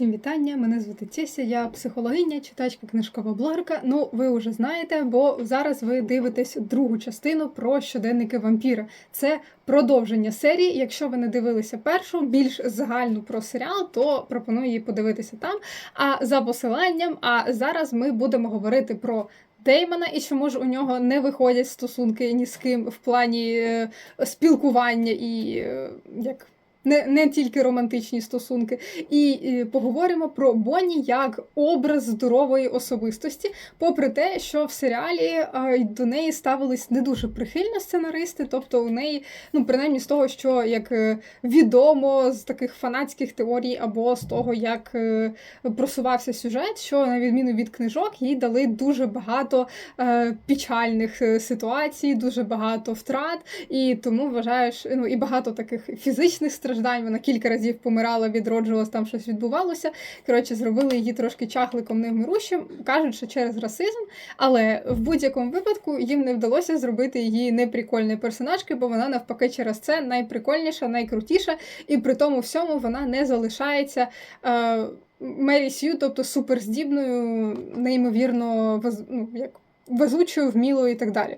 Всім вітання! Мене звати Теся, я психологиня, читачка, книжкова блогерка. Ну, ви вже знаєте, бо зараз ви дивитесь другу частину про щоденники вампіра. Це продовження серії. Якщо ви не дивилися першу, більш загальну про серіал, то пропоную її подивитися там. А за посиланням, а зараз ми будемо говорити про. Деймона, і чому ж у нього не виходять стосунки ні з ким в плані е, спілкування і е, як не не тільки романтичні стосунки, і, і поговоримо про Бонні як образ здорової особистості, попри те, що в серіалі а, до неї ставились не дуже прихильно сценаристи, тобто у неї, ну принаймні з того, що як е, відомо з таких фанатських теорій, або з того, як е, просувався сюжет, що на відміну від книжок їй дали дуже багато е, печальних е, ситуацій, дуже багато втрат, і тому вважаєш, ну і багато таких фізичних страждань, страждань. Вона кілька разів помирала, відроджувалась, там щось відбувалося. Коротше, зробили її трошки чахликом невмирущим, кажуть, що через расизм. Але в будь-якому випадку їм не вдалося зробити її неприкольною персонажкою, бо вона навпаки через це найприкольніша, найкрутіша, і при тому всьому вона не залишається. Е, Мері Сью, тобто суперздібною, неймовірно ну, як везучою, вмілою і так далі.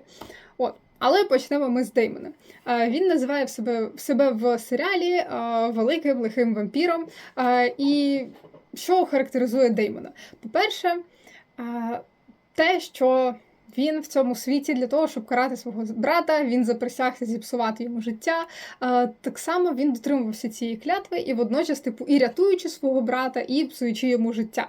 Але почнемо ми з Деймона. Він називає себе себе в серіалі великим лихим вампіром. І що характеризує Деймона? По-перше, те, що він в цьому світі для того, щоб карати свого брата, він заприсягся зіпсувати йому життя. Так само він дотримувався цієї клятви і водночас, типу, і рятуючи свого брата, і псуючи йому життя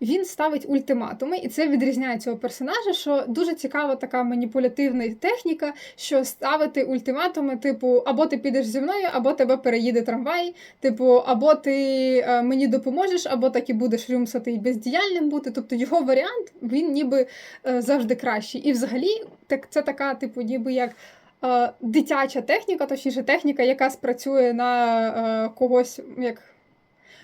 він ставить ультиматуми, і це відрізняє цього персонажа, що дуже цікава така маніпулятивна техніка, що ставити ультиматуми, типу, або ти підеш зі мною, або тебе переїде трамвай, типу, або ти е, мені допоможеш, або так і будеш рюмсати і бездіяльним бути. Тобто його варіант він ніби е, завжди кращий. І взагалі, так це така, типу, ніби як. Е, дитяча техніка, точніше техніка, яка спрацює на когось як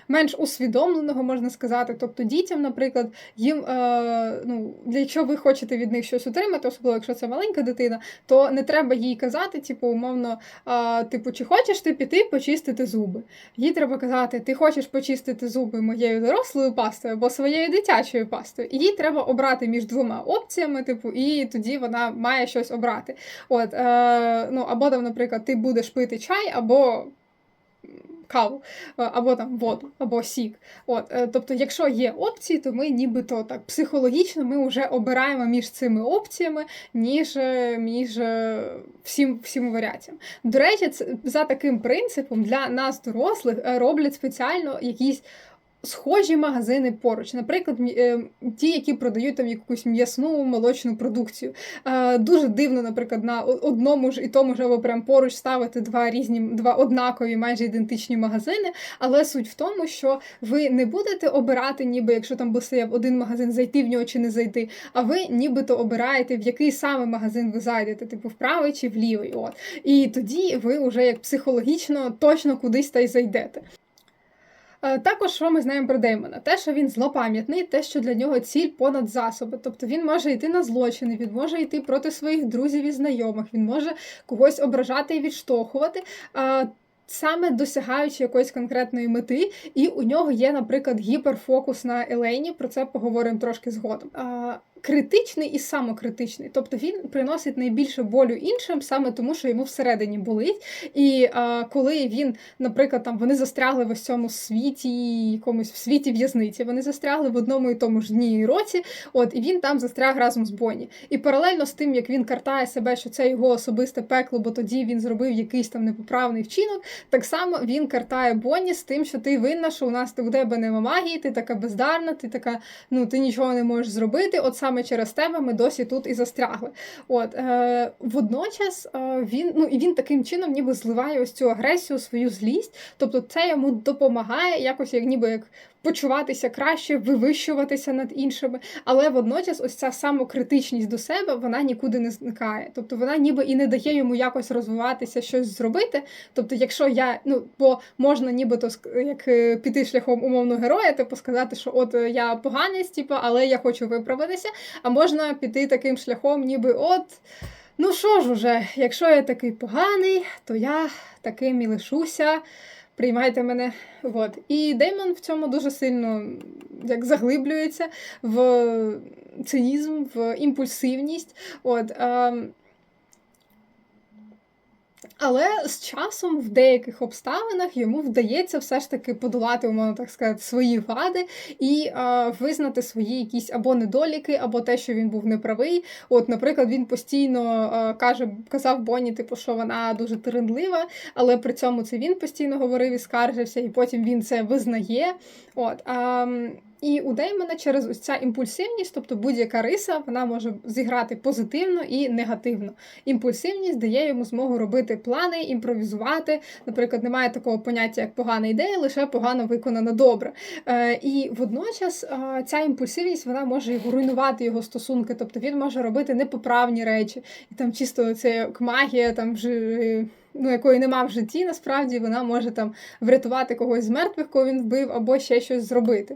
менш усвідомленого, можна сказати. Тобто дітям, наприклад, їм, е, ну, якщо ви хочете від них щось отримати, особливо якщо це маленька дитина, то не треба їй казати, типу, умовно, е, типу, чи хочеш ти піти почистити зуби. Їй треба казати, ти хочеш почистити зуби моєю дорослою пастою або своєю дитячою пастою. І їй треба обрати між двома опціями, типу, і тоді вона має щось обрати. От, е, ну, Або там, наприклад, ти будеш пити чай, або каву, е, або там воду, або сік. От, е, Тобто, якщо є опції, то ми нібито так психологічно ми вже обираємо між цими опціями, ніж е, між всім всім варіаціям. До речі, за таким принципом для нас, дорослих, роблять спеціально якісь схожі магазини поруч. Наприклад, е, ті, які продають там якусь м'ясну молочну продукцію. Дуже дивно, наприклад, на одному ж і тому ж або прям поруч ставити два різні, два однакові, майже ідентичні магазини. Але суть в тому, що ви не будете обирати, ніби якщо там би стояв один магазин, зайти в нього чи не зайти, а ви нібито обираєте, в який саме магазин ви зайдете, типу в правий чи в лівий. От. І тоді ви вже як психологічно точно кудись та й зайдете. Е, також, що ми знаємо про Деймона? Те, що він злопам'ятний, те, що для нього ціль понад засоби. Тобто він може йти на злочини, він може йти проти своїх друзів і знайомих, він може когось ображати і відштовхувати. Саме досягаючи якоїсь конкретної мети, і у нього є, наприклад, гіперфокус на Елені. Про це поговоримо трошки згодом. А, Критичний і самокритичний, тобто він приносить найбільше болю іншим, саме тому, що йому всередині болить. І а, коли він, наприклад, там вони застрягли в ось цьому світі, якомусь в світі в'язниці, вони застрягли в одному і тому ж дні і році. От і він там застряг разом з Бонні. І паралельно з тим, як він картає себе, що це його особисте пекло, бо тоді він зробив якийсь там непоправний вчинок. Так само він картає Бонні з тим, що ти винна, що у нас у тебе нема магії, ти така бездарна, ти така, ну ти нічого не можеш зробити. От саме через тебе ми досі тут і застрягли. От е, водночас е, він ну і він таким чином ніби зливає ось цю агресію, свою злість. Тобто це йому допомагає якось, як ніби як почуватися краще, вивищуватися над іншими, але водночас ось ця самокритичність до себе вона нікуди не зникає. Тобто вона ніби і не дає йому якось розвиватися, щось зробити. Тобто, якщо я, ну бо можна нібито як е, піти шляхом умовного героя, типу сказати, що от е, я поганець, типу, але я хочу виправитися. А можна піти таким шляхом, ніби от. Ну що ж уже, якщо я такий поганий, то я таким і лишуся приймайте мене. От. І Деймон в цьому дуже сильно як заглиблюється в цинізм, в імпульсивність. От, е, але з часом в деяких обставинах йому вдається все ж таки подолати, умовно так сказати, свої вади і а, визнати свої якісь або недоліки, або те, що він був неправий. От, наприклад, він постійно а, каже, казав Бонні, типу, що вона дуже теренлива, але при цьому це він постійно говорив і скаржився, і потім він це визнає. От, а, і у Деймона через ось ця імпульсивність, тобто будь-яка риса, вона може зіграти позитивно і негативно. Імпульсивність дає йому змогу робити плани, імпровізувати. Наприклад, немає такого поняття, як погана ідея, лише погано виконана добре. Е, І водночас е, ця імпульсивність вона може руйнувати його стосунки, тобто він може робити непоправні речі, і там чисто це як магія, там вже. Ну, якої нема в житті, насправді вона може там врятувати когось з мертвих, кого він вбив, або ще щось зробити.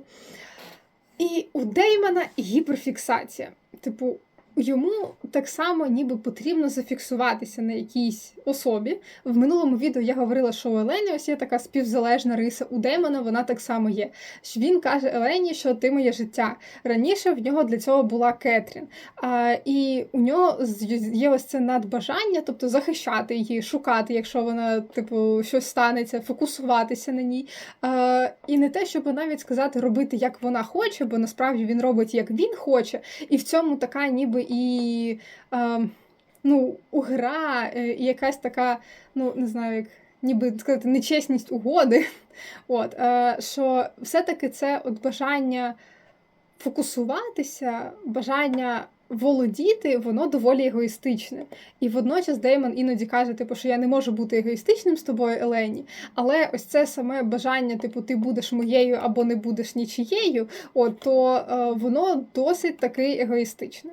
І у Деймана гіперфіксація. Типу, йому так само ніби потрібно зафіксуватися на якійсь особі. В минулому відео я говорила, що у Елені ось є така співзалежна риса. У Деймона вона так само є. Він каже Елені, що ти моє життя. Раніше в нього для цього була Кетрін. А, І у нього є ось це надбажання, тобто захищати її, шукати, якщо вона, типу, щось станеться, фокусуватися на ній. А, І не те, щоб навіть сказати, робити, як вона хоче, бо насправді він робить, як він хоче, і в цьому така ніби і е, ну, гра, е, і якась така, ну, не знаю, як ніби сказати, нечесність угоди. От, е, Що все-таки це от бажання фокусуватися, бажання. Володіти, воно доволі егоїстичне. І водночас Деймон іноді каже, типу, що я не можу бути егоїстичним з тобою, Елені. Але ось це саме бажання, типу, ти будеш моєю або не будеш нічією, от, то е, воно досить таки егоїстичне.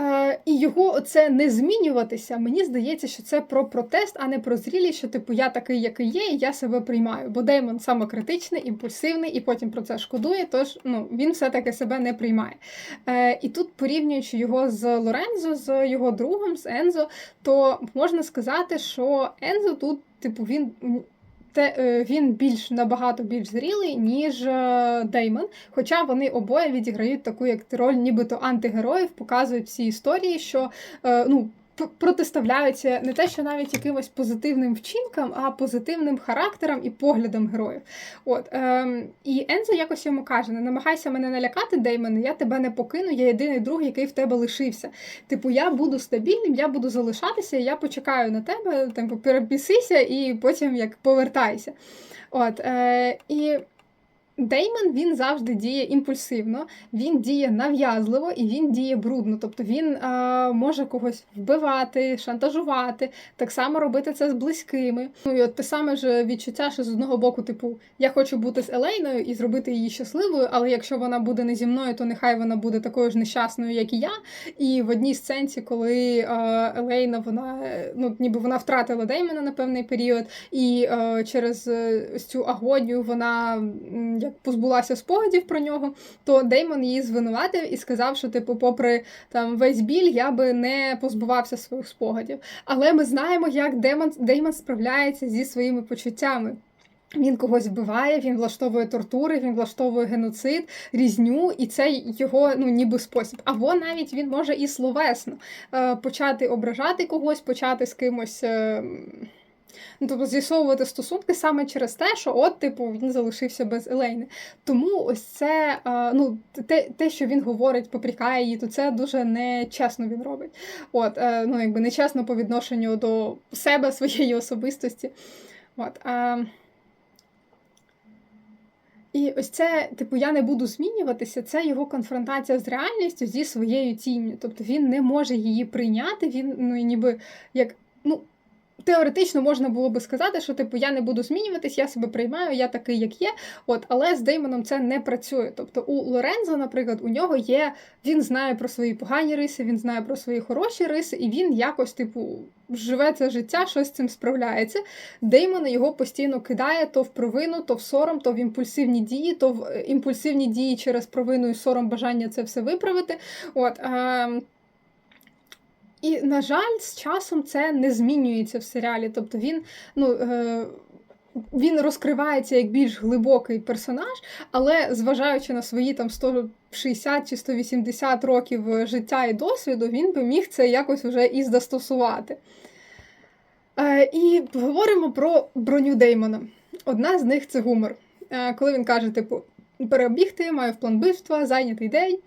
Е, і його це не змінюватися, мені здається, що це про протест, а не про зрілість, що типу я такий, який є, і я себе приймаю. Бо Деймон самокритичний, імпульсивний, і потім про це шкодує, тож ну, він все-таки себе не приймає. Е, І тут, порівнюючи його з Лорензо, з його другом, з Ензо, то можна сказати, що Ензо тут, типу, він те е, він більш набагато більш зрілий, ніж е, Деймон. Хоча вони обоє відіграють таку як роль, нібито антигероїв, показують всі історії, що е, ну протиставляються не те, що навіть якимось позитивним вчинкам, а позитивним характером і поглядом героїв. От ем, І Ензо якось йому каже: не намагайся мене налякати, Деймоне, я тебе не покину, я єдиний друг, який в тебе лишився. Типу, я буду стабільним, я буду залишатися, я почекаю на тебе, типу, перебісися і потім як повертайся. От, е, І Деймон він завжди діє імпульсивно, він діє нав'язливо і він діє брудно. Тобто він а, може когось вбивати, шантажувати, так само робити це з близькими. Ну і от те саме ж відчуття, що з одного боку, типу, я хочу бути з Елейною і зробити її щасливою, але якщо вона буде не зі мною, то нехай вона буде такою ж нещасною, як і я. І в одній сценці, коли а, Елейна, вона ну ніби вона втратила Деймона на певний період, і а, через е, цю агонію вона позбулася спогадів про нього, то Деймон її звинуватив і сказав, що, типу, попри там весь біль, я би не позбувався своїх спогадів. Але ми знаємо, як Деймон, Деймон справляється зі своїми почуттями. Він когось вбиває, він влаштовує тортури, він влаштовує геноцид, різню, і це його ну ніби спосіб. Або навіть він може і словесно е, почати ображати когось, почати з кимось. Ну, тобто з'ясовувати стосунки саме через те, що от, типу, він залишився без Елейни. Тому ось це, ну, те, те, що він говорить, попрікає її, то це дуже нечесно він робить. От, е, ну, якби нечесно по відношенню до себе, своєї особистості. От, а... І ось це, типу, я не буду змінюватися, це його конфронтація з реальністю зі своєю тінню. Тобто він не може її прийняти, він ну, ніби як. ну, Теоретично можна було би сказати, що типу я не буду змінюватись, я себе приймаю, я такий, як є. От, але з Деймоном це не працює. Тобто у Лорензо, наприклад, у нього є, він знає про свої погані риси, він знає про свої хороші риси, і він якось, типу, живе це життя, щось з цим справляється. Деймон його постійно кидає то в провину, то в сором, то в імпульсивні дії, то в е, імпульсивні дії через провину і сором бажання це все виправити. От. А... І, на жаль, з часом це не змінюється в серіалі. Тобто він, ну. Е, він розкривається як більш глибокий персонаж, але зважаючи на свої там 160 чи 180 років життя і досвіду, він би міг це якось вже і застосувати. Е, і поговоримо про броню Деймона. Одна з них це гумор. Е, коли він каже, типу, перебігти, маю в план вбивства, зайнятий день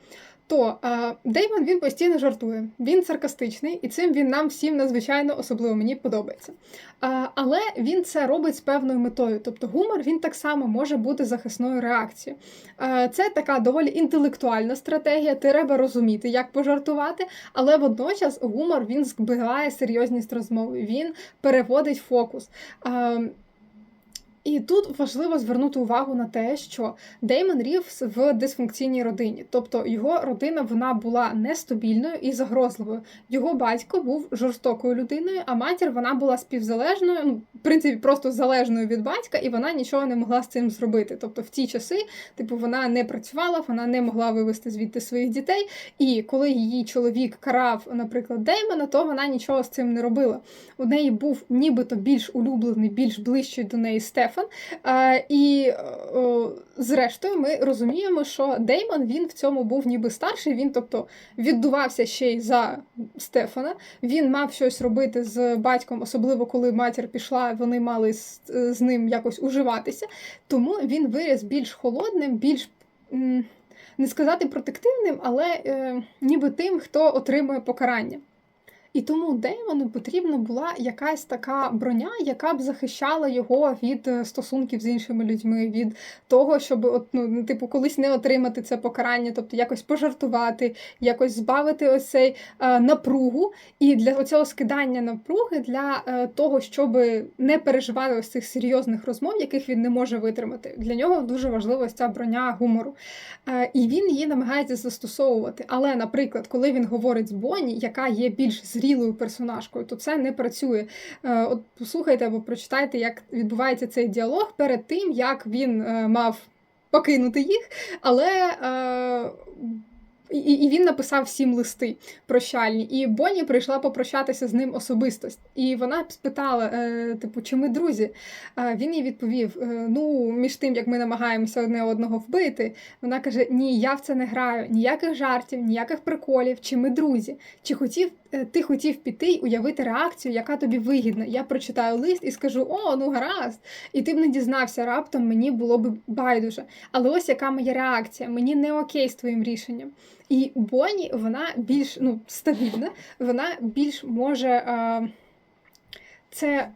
то а, Деймон він постійно жартує, він саркастичний, і цим він нам всім надзвичайно особливо мені подобається. А, Але він це робить з певною метою. Тобто гумор він так само може бути захисною реакцією. А, Це така доволі інтелектуальна стратегія, треба розуміти, як пожартувати, але водночас гумор він збиває серйозність розмови, він переводить фокус. А, і тут важливо звернути увагу на те, що Деймон Рівс в дисфункційній родині, тобто його родина вона була нестабільною і загрозливою. Його батько був жорстокою людиною, а матір вона була співзалежною, ну в принципі, просто залежною від батька, і вона нічого не могла з цим зробити. Тобто, в ті часи, типу, вона не працювала, вона не могла вивести звідти своїх дітей. І коли її чоловік карав, наприклад, Деймона, то вона нічого з цим не робила. У неї був нібито більш улюблений, більш ближчий до неї Стеф. Стефан. І зрештою ми розуміємо, що Деймон він в цьому був ніби старший. Він, тобто, віддувався ще й за Стефана. Він мав щось робити з батьком, особливо коли матір пішла, вони мали з, з ним якось уживатися. Тому він виріс більш холодним, більш. Не сказати протективним, але е, ніби тим, хто отримує покарання. І тому Деймону потрібна була якась така броня, яка б захищала його від е, стосунків з іншими людьми, від того, щоб от, ну, типу, колись не отримати це покарання, тобто якось пожартувати, якось збавити ось цей е, напругу. І для цього скидання напруги, для е, того, щоб не переживати ось цих серйозних розмов, яких він не може витримати. Для нього дуже важлива ось ця броня гумору. Е, і він її намагається застосовувати. Але, наприклад, коли він говорить з Бонні, яка є більш зрілою персонажкою, то це не працює. Е, от послухайте або прочитайте, як відбувається цей діалог перед тим, як він е, мав покинути їх, але. Е, і і він написав всім листи прощальні. І Бонні прийшла попрощатися з ним особисто. І вона спитала, е, типу, чи ми друзі? А він їй відповів: е, ну, між тим, як ми намагаємося одне одного вбити, вона каже: Ні, я в це не граю, ніяких жартів, ніяких приколів, чи ми друзі. Чи хотів е, ти хотів піти й уявити реакцію, яка тобі вигідна? Я прочитаю лист і скажу: О, ну гаразд! І ти б не дізнався раптом, мені було б байдуже. Але ось яка моя реакція? Мені не окей з твоїм рішенням. І Бонні, вона більш ну, стабільна, вона більш може е, це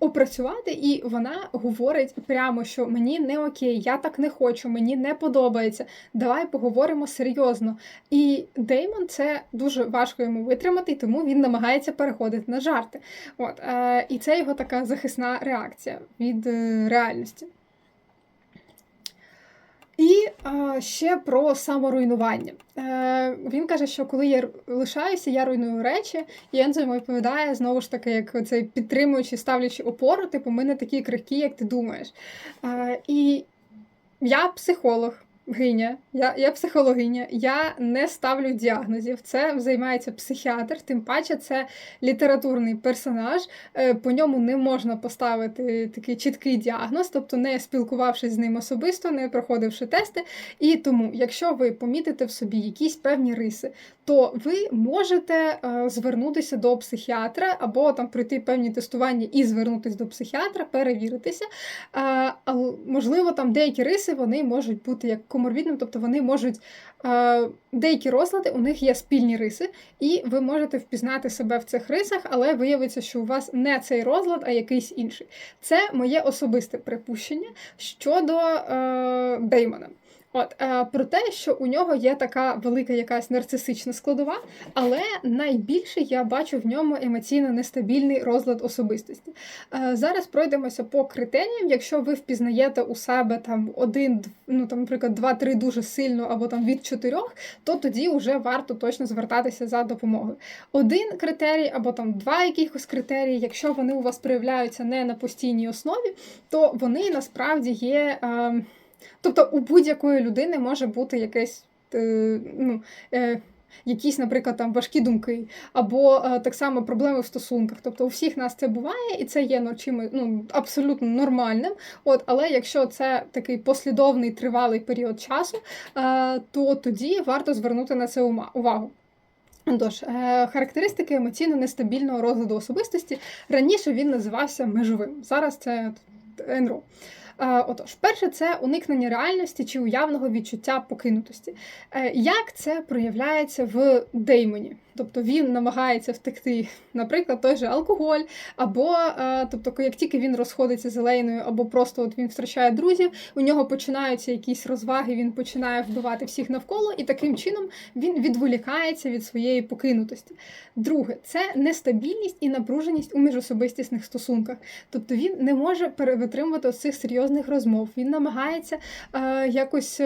опрацювати, і вона говорить прямо, що мені не окей, я так не хочу, мені не подобається. Давай поговоримо серйозно. І Деймон це дуже важко йому витримати, тому він намагається переходити на жарти. От, е, І це його така захисна реакція від е, реальності. І а, ще про саморуйнування. Е, Він каже, що коли я лишаюся, я руйную речі, і Ензо йому відповідає знову ж таки, як цей підтримуючи, ставлячи опору, типу, ми не такі крихкі, як ти думаєш. Е, І я психолог гиня, я я психологиня, я не ставлю діагнозів. Це займається психіатр, тим паче це літературний персонаж. Е, по ньому не можна поставити такий чіткий діагноз, тобто не спілкувавшись з ним особисто, не проходивши тести. І тому, якщо ви помітите в собі якісь певні риси, то ви можете е, звернутися до психіатра або там пройти певні тестування і звернутися до психіатра, перевіритися. А, Можливо, там деякі риси вони можуть бути як коморбідним, тобто вони можуть деякі розлади, у них є спільні риси, і ви можете впізнати себе в цих рисах, але виявиться, що у вас не цей розлад, а якийсь інший. Це моє особисте припущення щодо е, Деймона. От е, про те, що у нього є така велика якась нарцисична складова, але найбільше я бачу в ньому емоційно нестабільний розлад особистості. Е, зараз пройдемося по критеріям. Якщо ви впізнаєте у себе там один, ну там, наприклад, два-три дуже сильно, або там від чотирьох, то тоді вже варто точно звертатися за допомогою. Один критерій, або там два якихось критерії, якщо вони у вас проявляються не на постійній основі, то вони насправді є. Е, Тобто у будь-якої людини може бути якесь е, ну, е, якісь, наприклад, там важкі думки, або е, так само проблеми в стосунках. Тобто у всіх нас це буває, і це є ну, чимось ну, абсолютно нормальним. От, Але якщо це такий послідовний тривалий період часу, то тоді варто звернути на це увагу. Тож, характеристики емоційно нестабільного розладу особистості раніше він називався межовим. Зараз це НРО. Е, Отож, перше, це уникнення реальності чи уявного відчуття покинутості. Е, Як це проявляється в Деймоні? Тобто він намагається втекти, наприклад, той же алкоголь, або е, тобто, як тільки він розходиться з Елейною, або просто от він втрачає друзів, у нього починаються якісь розваги, він починає вбивати всіх навколо, і таким чином він відволікається від своєї покинутості. Друге, це нестабільність і напруженість у міжособистісних стосунках. Тобто він не може перевитримувати цих серйозних розмов. Він намагається е, якось.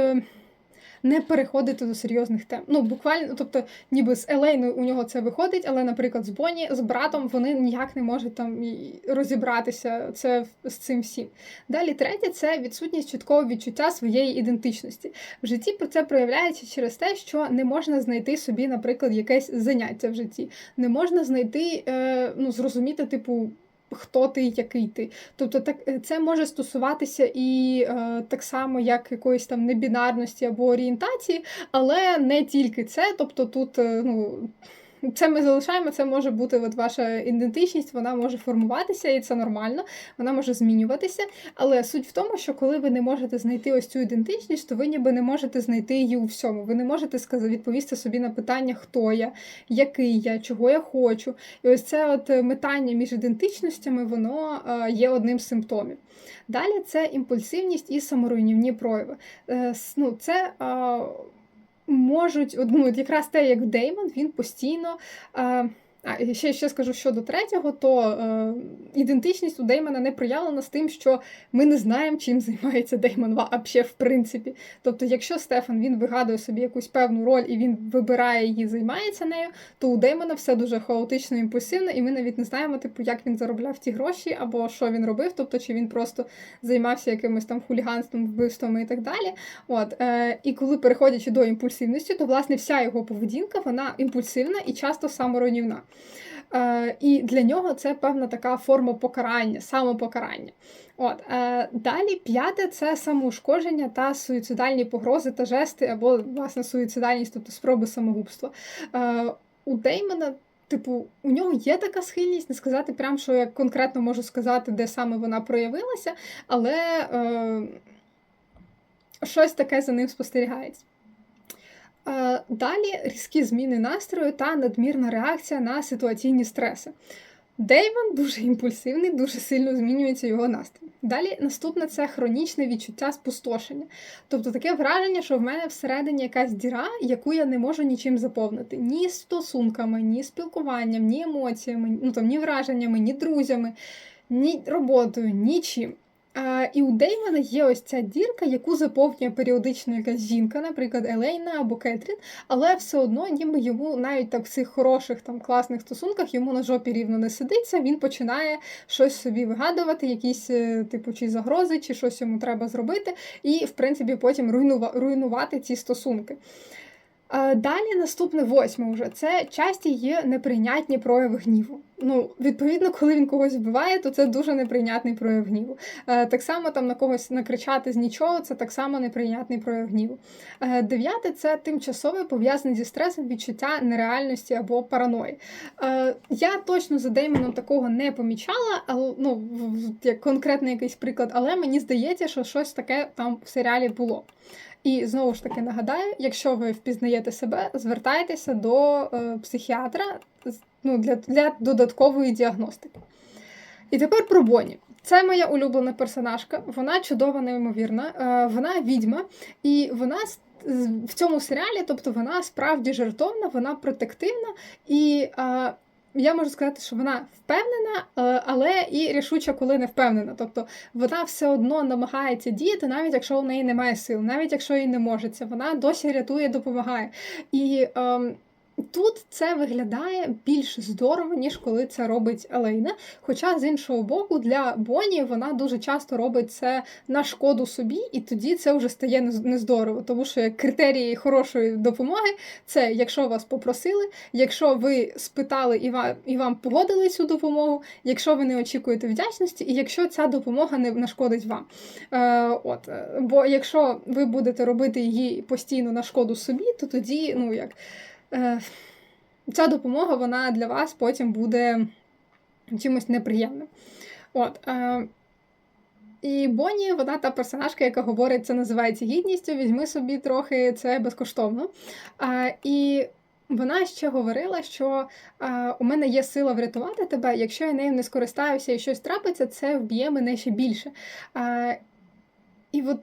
Не переходити до серйозних тем. Ну, буквально, тобто, ніби з Елейною у нього це виходить, але, наприклад, з Бонні, з братом вони ніяк не можуть там розібратися це з цим всім. Далі, третє це відсутність чіткого відчуття своєї ідентичності. В житті про це проявляється через те, що не можна знайти собі, наприклад, якесь заняття в житті. Не можна знайти, е, ну, зрозуміти, типу. Хто ти, який ти. Тобто так це може стосуватися і е, так само, як якоїсь там небінарності або орієнтації, але не тільки це. Тобто тут е, ну, це ми залишаємо, це може бути от ваша ідентичність, вона може формуватися, і це нормально, вона може змінюватися. Але суть в тому, що коли ви не можете знайти ось цю ідентичність, то ви ніби не можете знайти її у всьому. Ви не можете сказати, відповісти собі на питання, хто я, який я, чого я хочу. І ось це от метання між ідентичностями, воно е, є одним з симптомів. Далі це імпульсивність і саморуйнівні прояви. Е, ну, це можуть, ну, от якраз те, як Деймон, він постійно. Е, а, ще, ще скажу щодо третього, то е, ідентичність у Деймона не проявлена з тим, що ми не знаємо, чим займається Деймон вообще в принципі. Тобто, якщо Стефан він вигадує собі якусь певну роль і він вибирає її, займається нею, то у Деймона все дуже хаотично, імпульсивно, і ми навіть не знаємо, типу, як він заробляв ті гроші, або що він робив, тобто чи він просто займався якимось там хуліганством, вбивствами і так далі. От, е, І коли переходячи до імпульсивності, то власне вся його поведінка вона імпульсивна і часто саморуйнівна. Е, І для нього це певна така форма покарання, самопокарання. От, е, Далі п'яте це самоушкодження та суїцидальні погрози та жести, або власне суїцидальність, тобто спроби самогубства. Е, У Деймона. Типу, у нього є така схильність, не сказати прям, що я конкретно можу сказати, де саме вона проявилася, але е, щось таке за ним спостерігається. Далі різкі зміни настрою та надмірна реакція на ситуаційні стреси. Дейван дуже імпульсивний, дуже сильно змінюється його настрій. Далі наступне це хронічне відчуття спустошення. Тобто таке враження, що в мене всередині якась діра, яку я не можу нічим заповнити. Ні стосунками, ні спілкуванням, ні емоціями, ну там ні враженнями, ні друзями, ні роботою, нічим. А, і у Деймона є ось ця дірка, яку заповнює періодично якась жінка, наприклад, Елейна або Кетрін, але все одно, ніби йому навіть так в цих хороших там класних стосунках йому на жопі рівно не сидиться. Він починає щось собі вигадувати, якісь е, типу чи загрози, чи щось йому треба зробити, і в принципі потім руйнува- руйнувати ці стосунки. А Далі наступне восьме вже це часті є неприйнятні прояви гніву. Ну, відповідно, коли він когось вбиває, то це дуже неприйнятний прояв гніву. Е, Так само там на когось накричати з нічого, це так само неприйнятний прояв гніву. Е, Дев'яте це тимчасове пов'язане зі стресом відчуття нереальності або параної. Е, Я точно за Деймоном такого не помічала, але ну, як конкретний якийсь приклад, але мені здається, що щось таке там в серіалі було. І знову ж таки нагадаю, якщо ви впізнаєте себе, звертайтеся до е, психіатра ну, для, для додаткової діагностики. І тепер про Боні. Це моя улюблена персонажка. Вона чудова, неймовірна. Е, вона відьма, і вона в цьому серіалі, тобто вона справді жертовна, вона протективна і. е, я можу сказати, що вона впевнена, е, але і рішуча, коли не впевнена. Тобто вона все одно намагається діяти, навіть якщо в неї немає сил, навіть якщо їй не можеться, вона досі рятує, допомагає. І ем, Тут це виглядає більш здорово, ніж коли це робить Елейна. Хоча, з іншого боку, для Боні вона дуже часто робить це на шкоду собі, і тоді це вже стає нездорово. Тому що критерії хорошої допомоги це якщо вас попросили, якщо ви спитали і вам, і вам погодили цю допомогу, якщо ви не очікуєте вдячності, і якщо ця допомога не нашкодить вам. Е, от, Бо якщо ви будете робити її постійно на шкоду собі, то тоді, ну як. Е, ця допомога вона для вас потім буде чимось неприємним. От, е, І Бонні, вона та персонажка, яка говорить, це називається гідністю, візьми собі трохи це безкоштовно. Е, і вона ще говорила, що е, у мене є сила врятувати тебе, якщо я нею не скористаюся і щось трапиться, це вб'є мене ще більше. Е, і от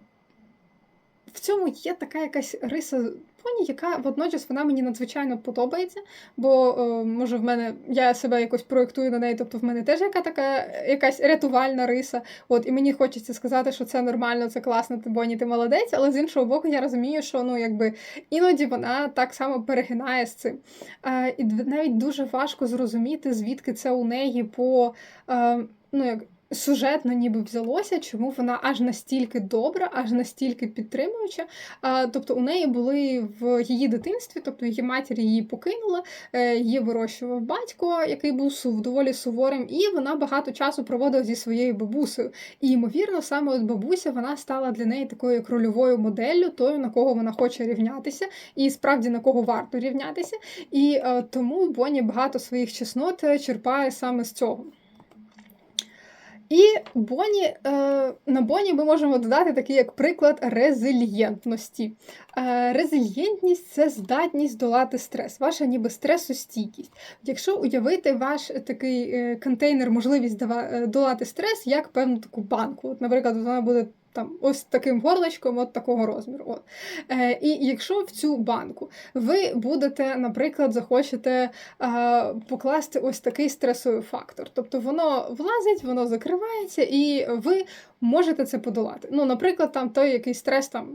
в цьому є така якась риса поні, яка водночас вона мені надзвичайно подобається. Бо, може, в мене я себе якось проєктую на неї, тобто в мене теж яка така якась рятувальна риса. От, І мені хочеться сказати, що це нормально, це класно, ти Боні, ти молодець, але з іншого боку, я розумію, що ну, якби іноді вона так само перегинає з цим. А, І навіть дуже важко зрозуміти, звідки це у неї по. А, ну, як сюжетно ніби взялося, чому вона аж настільки добра, аж настільки підтримуюча. Тобто у неї були в її дитинстві, тобто її матір її покинула, е, її вирощував батько, який був сув, доволі суворим, і вона багато часу проводила зі своєю бабусею. І, ймовірно, саме от бабуся вона стала для неї такою як рольовою моделлю, тою, на кого вона хоче рівнятися, і справді на кого варто рівнятися. І е, тому Бонні багато своїх чеснот е, черпає саме з цього. І Боні, е, на Боні ми можемо додати такий як приклад резильєнтності. Е, резильєнтність це здатність долати стрес, ваша ніби стресостійкість. Якщо уявити ваш такий е, контейнер, можливість долати стрес, як певну таку банку. От, Наприклад, вона буде там ось таким горлочком, от такого розміру. От. Е, І якщо в цю банку ви будете, наприклад, захочете е, покласти ось такий стресовий фактор, тобто воно влазить, воно закривається, і ви можете це подолати. Ну, наприклад, там той якийсь стрес там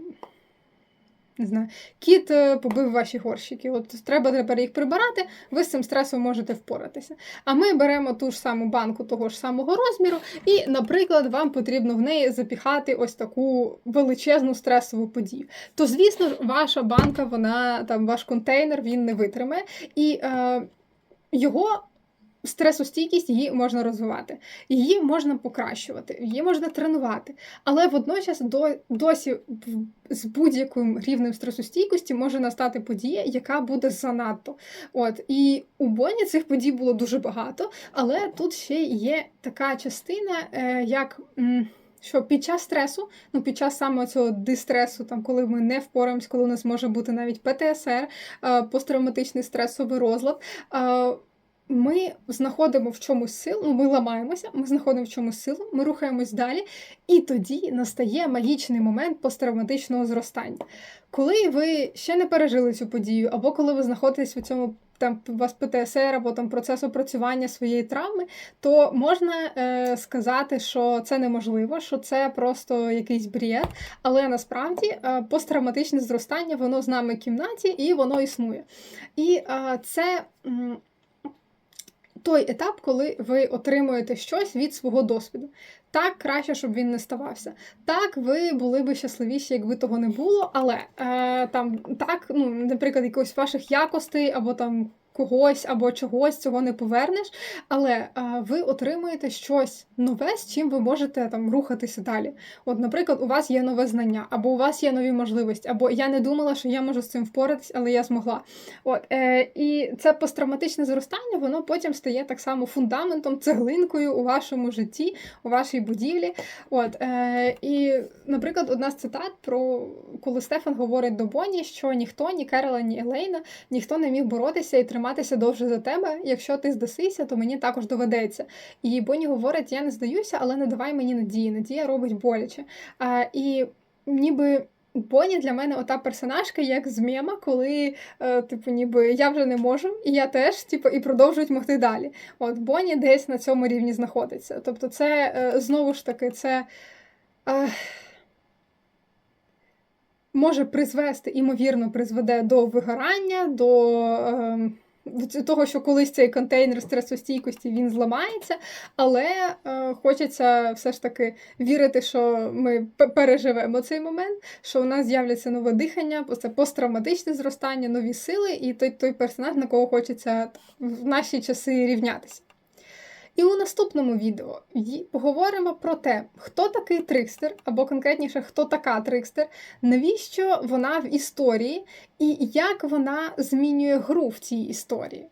не знаю, кіт е, побив ваші горщики. От треба тепер їх прибирати, ви з цим стресом можете впоратися. А ми беремо ту ж саму банку того ж самого розміру, і, наприклад, вам потрібно в неї запіхати ось таку величезну стресову подію. То, звісно ж, ваша банка, вона там, ваш контейнер він не витримає. І е, його стресостійкість її можна розвивати, її можна покращувати, її можна тренувати. Але водночас до, досі з будь-яким рівнем стресостійкості може настати подія, яка буде занадто. От І у Боні цих подій було дуже багато, але тут ще є така частина, е, як. Що під час стресу, ну під час саме цього дистресу, там коли ми не впораємось, коли у нас може бути навіть ПТСР, е, посттравматичний стресовий розлад, е, ми знаходимо в чомусь силу, ну, ми ламаємося, ми знаходимо в чомусь силу, ми рухаємось далі, і тоді настає магічний момент посттравматичного зростання. Коли ви ще не пережили цю подію, або коли ви знаходитесь у цьому там вас ПТСР або там процес опрацювання своєї травми, то можна е, сказати, що це неможливо, що це просто якийсь бред, але насправді е, посттравматичне зростання воно з нами в кімнаті і воно існує. І е, це той етап, коли ви отримуєте щось від свого досвіду. Так, краще, щоб він не ставався. Так, ви були би щасливіші, якби того не було, але е, там так, ну, наприклад, якихось ваших якостей або там когось або чогось цього не повернеш, але а, ви отримуєте щось нове, з чим ви можете там рухатися далі. От, наприклад, у вас є нове знання, або у вас є нові можливості, або я не думала, що я можу з цим впоратись, але я змогла. От, е, І це посттравматичне зростання, воно потім стає так само фундаментом, цеглинкою у вашому житті, у вашій будівлі. От, е, І, наприклад, одна з цитат про коли Стефан говорить до Боні, що ніхто, ні Керола, ні Елейна, ніхто не міг боротися і тримати триматися довше за тебе. Якщо ти здасися, то мені також доведеться. І Бонні говорить: я не здаюся, але не давай мені надії. Надія робить боляче. А, І ніби. Боні для мене ота персонажка, як з мема, коли, е, типу, ніби я вже не можу, і я теж, типу, і продовжують могти далі. От Боні десь на цьому рівні знаходиться. Тобто, це е, знову ж таки, це. Е, може призвести, імовірно, призведе до вигорання, до е, того, що колись цей контейнер стресостійкості він зламається, але е, хочеться все ж таки вірити, що ми переживемо цей момент, що у нас з'являться нове дихання, це посттравматичне зростання, нові сили, і той, той персонаж, на кого хочеться в наші часи рівнятися. І у наступному відео поговоримо про те, хто такий трикстер, або конкретніше, хто така трикстер, навіщо вона в історії, і як вона змінює гру в цій історії.